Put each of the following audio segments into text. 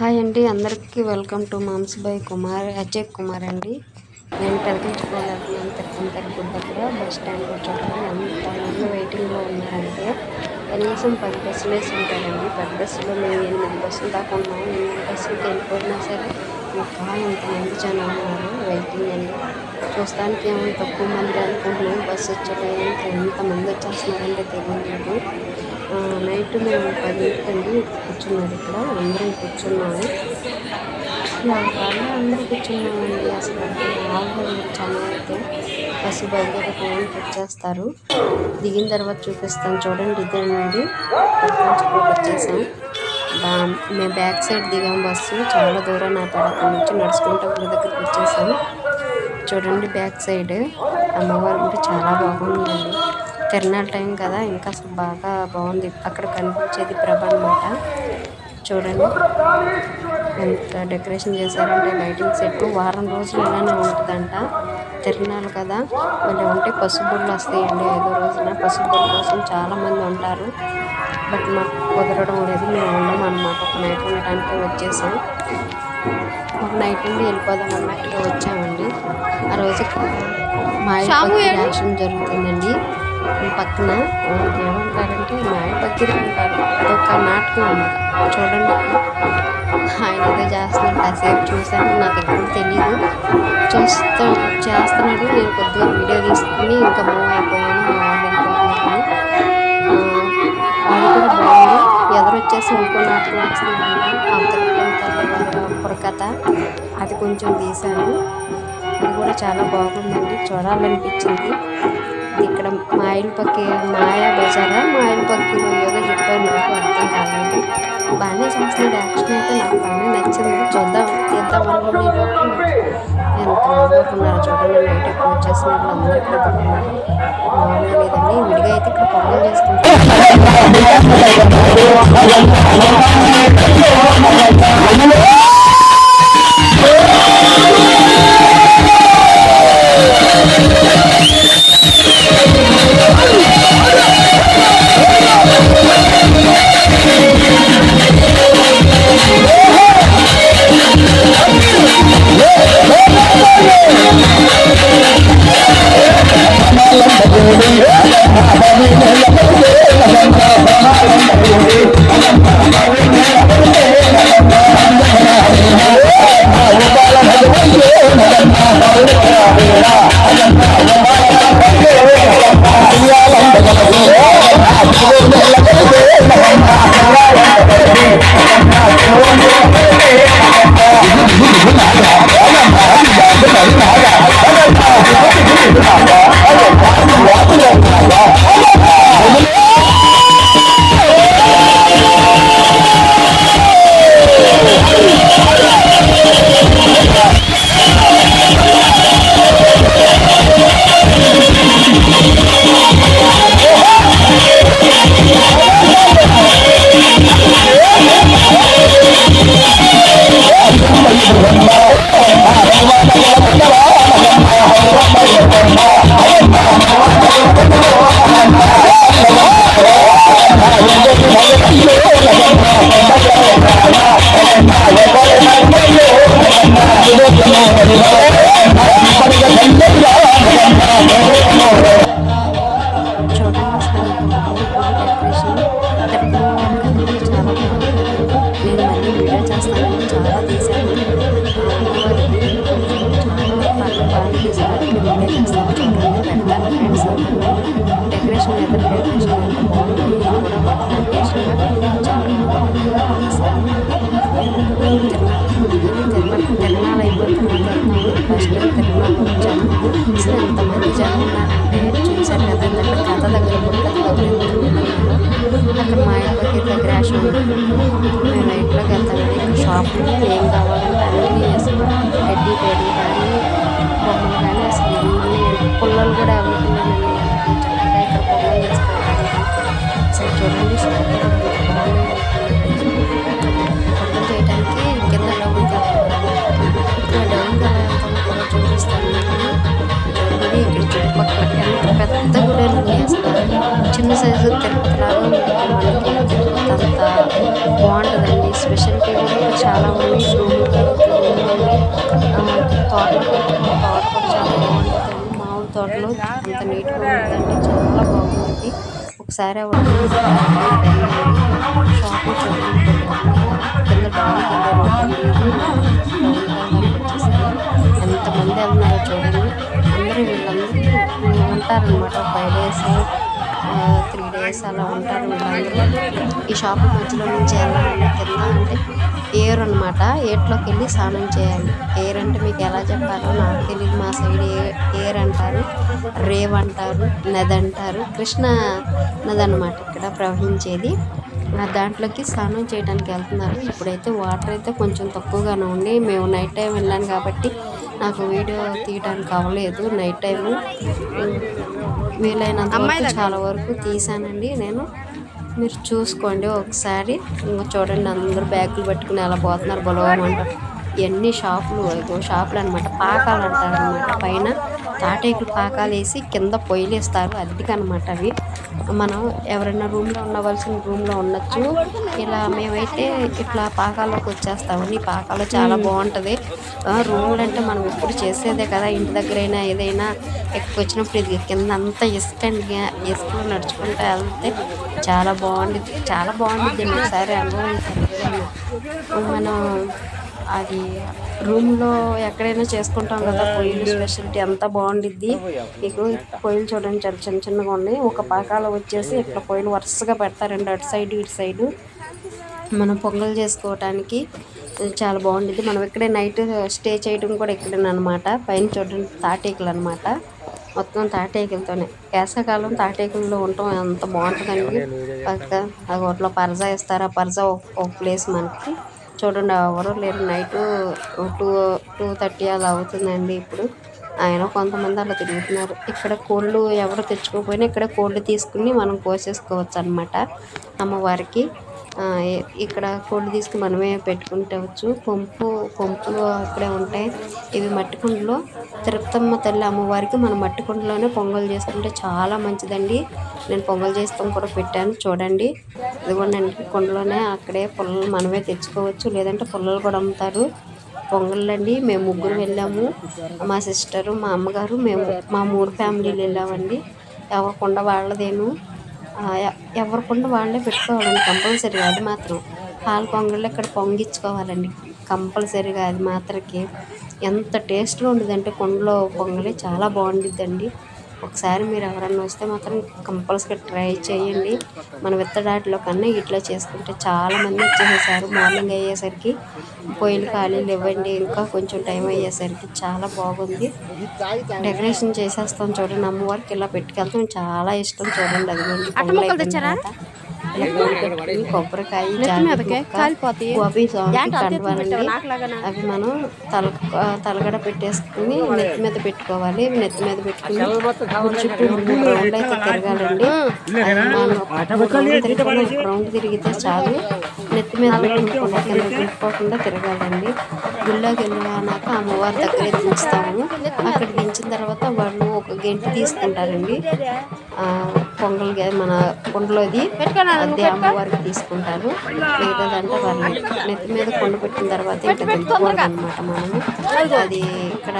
Hi అండి అందరికీ welcome to moms by Kumar Ajay Kumar అండి. నేను పెరిగించుకోవాలనుకున్నాను తిరుపతి దగ్గర బస్ స్టాండ్ చూడండి ఎంతమంది వెయిటింగ్లో ఉన్నారంటే కనీసం పది బస్సులు వేసి ఉంటారండి. పది బస్సులో మేము ఎనిమిది బస్సులు దాకా ఉన్నాము. ఎనిమిది బస్సులకి వెళ్ళిపోయినా సరే ఇంకా ఇంతమంది జనాలు ఉన్నారు. వెయిటింగ్ అండి చూస్తానికి ఏమో తక్కువ మంది అనుకుంటున్నాం. బస్సు వచ్చే టైంకి ఎంతమంది వచ్చేస్తున్నారంటే తెలియదు. నైట్ మేము పదింటికండి కూర్చున్నారు ఇక్కడ. అందరం కూర్చున్నాము. వాళ్ళ అందరూ కూర్చున్నామండి. అసలు బాగుంది చాలా అయితే. బస్సు బయలుదేరి ఫోన్ వచ్చేస్తారు దిగిన తర్వాత చూపిస్తాను. చూడండి ఇదేనండి వచ్చేసాం మేము బ్యాక్ సైడ్ దిగాం బస్సు. చాలా దూరం నా అక్కడి నుంచి నడుచుకుంటూ గుడి దగ్గరికి వచ్చేసాం చూడండి బ్యాక్ సైడ్. అమ్మవారు కూడా చాలా బాగుందండి. తిరణాల టైం కదా ఇంకా అసలు బాగా బాగుంది. అక్కడ కనిపించేది ప్రభ అనమాట చూడండి. ఎంత డెకరేషన్ చేశారంటే లైటింగ్ సెట్ వారం రోజులు ఇలానే ఉంటుందంట. తిరణాలు కదా. మళ్ళీ ఉంటే పసుపుళ్ళు వస్తాయండి ఐదో రోజున. పసుపుళ్ళ కోసం చాలామంది ఉంటారు. బట్ మాకు కుదరడం లేదు. మేము ఉండం అనమాట ఒక నైట్ ఉండటానికి వచ్చేసాం. ఒక నైట్ నుండి వెళ్ళిపోదాం అన్నట్టుగా వచ్చామండి. ఆ రోజు మా యాక్షన్ జరుగుతుందండి. పక్కన ఏమంటారంటే మాయ పక్కిరి అంటారు అదొక నాటకం అన్నమాట చూడండి. ఆయన ఏదో చేస్తున్నాడు. కాసేపు చూశాను. నాకు ఎప్పుడు తెలియదు చూస్తూ చేస్తున్నాడు. నేను కొద్దిగా వీడియో తీసుకుని ఇంకా మూవ్ అయిపోయాను. మా వాళ్ళు కూడా బాగుంది ఎదురొచ్చేసి ఇంకో నాటకం వచ్చింది పురకథ అది కొంచెం తీశాను. అది కూడా చాలా బాగుందండి. చూడాలనిపించింది. ఇక్కడ మాయిల్ పక్కి మాయా బజారా? మాయిల్ పక్కిలో ఏదో చెప్పాను నాకు అర్థం కాలేదు. బాగానే చేస్తున్నాడు. యాక్షన్ అయితే నాకు బాగా నచ్చింది. చూద్దాం. తీద్దాం అనుకునే ఎంత బాగున్నారు చూడండి. నైట్ ఎక్కడ వచ్చేసిన వాళ్ళు అందరూ ఇక్కడ పడుతున్నారు మామూలుగా లేదండి. విడిగా అయితే ఇక్కడ పొంగల్ చేసుకుంటారు తిరణాలు అయిపోతున్నాయి ఫస్ట్ తిరణాలు వచ్చాను అసలు ఎంతమంది జనం ఉన్నారంటే చూశారు కదా దగ్గర కథ దగ్గర దగ్గర అక్కడ మా ఇంటికి దగ్గర మేము నైట్లోకి వెళ్తామండి షాప్ ఏం కావాలంటే అన్నీ వేసుకున్నాం రెడ్డి పేడి కానీ బొమ్మలు కానీ అసలు పుల్లలు కూడా అమ్ముతున్నానండి ఇక్కడ పొలం డౌన్ డౌన్ కూడా చూపిస్తాను ఇది ఇక్కడ చుట్టుపక్కల ఎంత చిన్న సైజు తిరుపతి బాగుంటుందండి స్పెషాలిటీ కూడా చాలా మంది తోట తోట చాలా తోటలో నీట్గా ఉందండి చాలా బాగుంది. ఒకసారి షాపు కింద ఎంతమంది అన్నారో చూడండి అందరూ వీళ్ళందరూ ఉంటారనమాట ఫైవ్ డేస్ త్రీ డేస్ అలా ఉంటారు ఈ షాపు మధ్యలో నుంచి ఎలా కింద అంటే ఏర్ అనమాట ఏట్లోకి వెళ్ళి స్నానం చేయాలి. ఏర్ అంటే మీకు ఎలా చెప్పాలో నాకు తెలియదు మా సైడ్ ఏ ఏర్ అంటారు రేవ్ అంటారు నది అంటారు కృష్ణ నది అనమాట ఇక్కడ ప్రవహించేది. దాంట్లోకి స్నానం చేయడానికి వెళ్తున్నారు. ఇప్పుడైతే వాటర్ అయితే కొంచెం తక్కువగానే ఉంది. మేము నైట్ టైం వెళ్ళాను కాబట్టి నాకు వీడియో తీయడానికి అవ్వలేదు. నైట్ టైము వీలైనంత చాలా వరకు తీసానండి నేను. మీరు చూసుకోండి ఒకసారి. ఇంకా చూడండి అందరూ బ్యాగులు పట్టుకుని అలా పోతున్నారు. బలవమంటారు ఇవన్నీ షాపులు షాపులు అనమాట పాకాలు అంటారు అనమాట పైన తాటేకులు పాకాలు వేసి కింద పొయ్యిలు వేస్తారు అద్దెకనమాట అవి. మనం ఎవరైనా రూమ్లో ఉండవలసిన రూమ్లో ఉండొచ్చు. ఇలా మేమైతే ఇట్లా పాకాల్లోకి వచ్చేస్తామండి ఈ పాకాలు చాలా బాగుంటుంది. రూములు అంటే మనం ఎప్పుడు చేసేదే కదా ఇంటి దగ్గరైనా ఏదైనా ఎక్కువ వచ్చినప్పుడు ఇది కింద అంతా ఇసుక ఇసుకలో నడుచుకుంటూ వెళ్తే చాలా బాగుంటుంది చాలా బాగుంటుంది ఒకసారి అనుభవించాలి మనం అది రూమ్లో ఎక్కడైనా చేసుకుంటాం కదా పొయ్యిలు స్పెషాలిటీ ఎంత బాగుండిద్ది. మీకు పొయ్యిలు చూడండి చాలా చిన్న చిన్నగా ఉన్నాయి. ఒక పాకాలో వచ్చేసి ఇట్లా పొయ్యిలు వరుసగా పెడతారండి అటు సైడ్ ఇటు సైడు. మనం పొంగల్ చేసుకోవటానికి చాలా బాగుండిద్ది. మనం ఇక్కడే నైట్ స్టే చేయడం కూడా ఇక్కడేనమాట పైన చూడండి తాటేకులు అనమాట మొత్తం తాటేకులతోనే. వేసవకాలం తాటేకుల్లో ఉండటం ఎంత బాగుంటుందండి. పక్క అది ఒకటిలో పరజా ఇస్తారు ఆ పరజా ఒక ప్లేస్ మనకి. చూడండి ఎవరు లేరు. నైట్ టూ టూ థర్టీ అలా అవుతుందండి ఇప్పుడు. ఆయన కొంతమంది అలా తిరుగుతున్నారు. ఇక్కడ కోళ్ళు ఎవరు తెచ్చుకోకపోయినా ఇక్కడ కోళ్ళు తీసుకుని మనం కోసేసుకోవచ్చు అనమాట అమ్మవారికి. ఇక్కడ ఫుడ్ తీసుకుని మనమే పెట్టుకుంటవచ్చు పంపు పంపులు అక్కడే ఉంటాయి. ఇవి మట్టి కుండలో తిరుపతమ్మ తల్లి అమ్మవారికి మనం మట్టి కుండలోనే పొంగల్ చేసుకుంటే చాలా మంచిదండి. నేను పొంగల్ చేసుకొని కూడా పెట్టాను చూడండి. ఇదిగోండి కుండలోనే అక్కడే పుల్లలు మనమే తెచ్చుకోవచ్చు. లేదంటే పుల్లలు కూడా అమ్ముతారు. పొంగళ్ళండి మేము ముగ్గురు వెళ్ళాము. మా సిస్టరు మా అమ్మగారు మేము మా మూడు ఫ్యామిలీలు వెళ్ళామండి. కుండ వాళ్ళదేను. ఎవరికుండా వాళ్ళే పెట్టుకోవాలండి కంపల్సరీగా అది మాత్రం. పాల పొంగళ్ళు ఇక్కడ పొంగించుకోవాలండి. కంపల్సరీగా అది మాత్రకి. ఎంత టేస్ట్గా ఉండదంటే కుండలో పొంగలి చాలా బాగుండిద్దండి. ఒకసారి మీరు ఎవరన్నా వస్తే మాత్రం కంపల్సరీ ట్రై చేయండి. మన విత్తడాటిలో కన్నా ఇట్లా చేసుకుంటే చాలామంది వచ్చేసారు మార్నింగ్ అయ్యేసరికి పొయ్యిలు ఖాళీలు ఇవ్వండి. ఇంకా కొంచెం టైం అయ్యేసరికి చాలా బాగుంది. డెకరేషన్ చేసేస్తాం చూడండి. అమ్మవారికి ఇలా పెట్టుకెళ్తాం చాలా ఇష్టం చూడండి. అది కొబ్బరికాయ అవి మనం తల తలగడ పెట్టేసుకుని నెత్తి మీద పెట్టుకోవాలి. నెత్తి మీద పెట్టుకుని చుట్టూ రౌండ్ అయితే తిరగాలండి. మనం రౌండ్ తిరిగితే చాలు. నెత్తి మీద పెట్టుకోకుండా కింద తిరగాలండి. గుళ్ళోకి వెళ్ళినాక అమ్మవారి దగ్గర దించుతాము అక్కడ దించిన తర్వాత వాళ్ళు ఒక గంట తీసుకుంటారండి. పొంగల్ మన కుండలోది అదే అమ్మవారికి తీసుకుంటారు మిగతాదంటే వాళ్ళు నెత్తి మీద కొండ పెట్టిన తర్వాత ఇంకా దింపుకోవాలి అనమాట మనము. అది ఇక్కడ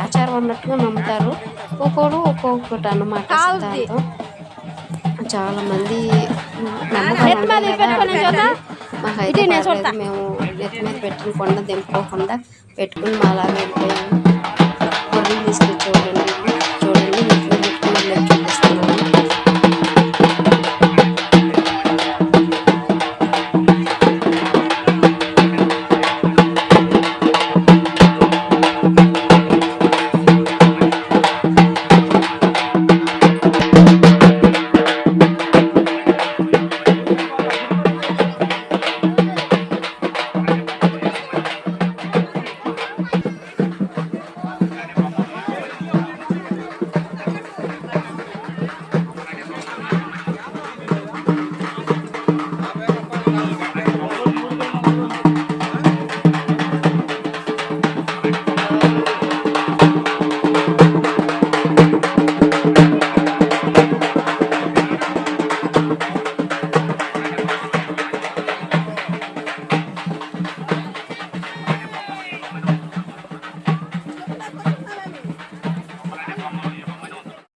ఆచారం అన్నట్టుగా నమ్ముతారు. ఒక్కొక్కడు ఒక్కొక్కటి అన్నమాట సిద్ధాంతం. చాలా మంది మేము నెత్తి మీద పెట్టిన కొండ దింపుకోకుండా పెట్టుకుని మా అలాగే వెళ్ళిపోయాము తీసుకొచ్చేవాళ్ళండి